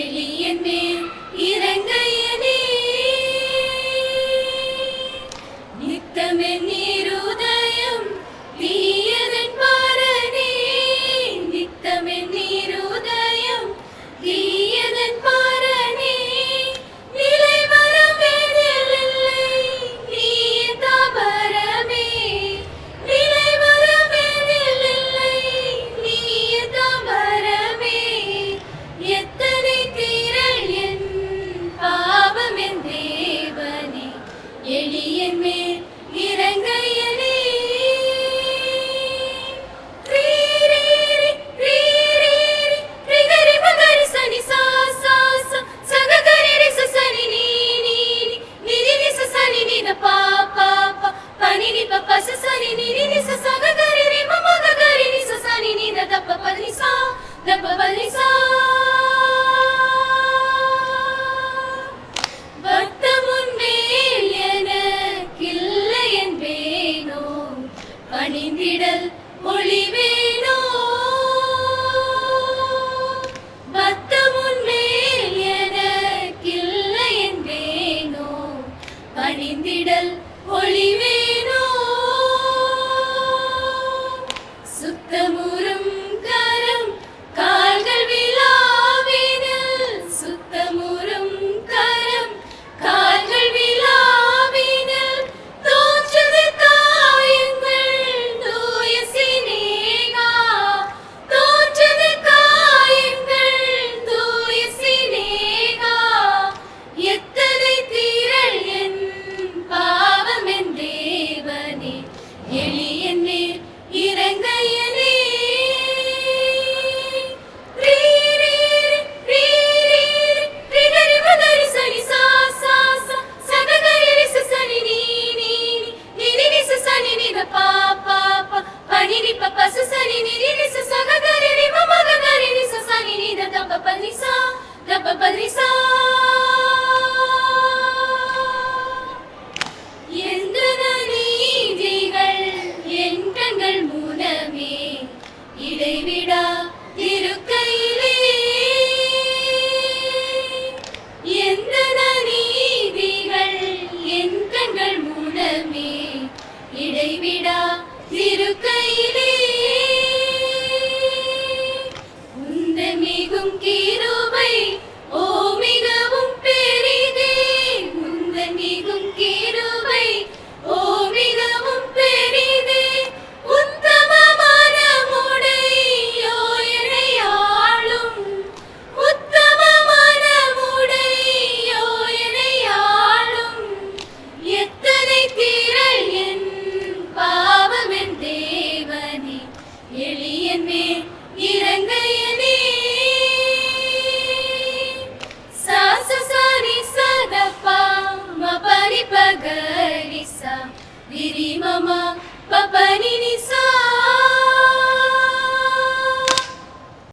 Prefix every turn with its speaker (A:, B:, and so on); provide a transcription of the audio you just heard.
A: எளியன் மேல் இறங்கையனே நித்தமென் நீருதயம் தீயதன் பாரனே நித்தமென் நீருதயம் தீயதன் பாரனே மேல் இறங்கையனே Dappa Palisa, Dappa Palisa. அணிந்திடல் ஒளிவே ni re Da-ba-ba-dee-saw! hưng ký రిరి మమ పపని నిసా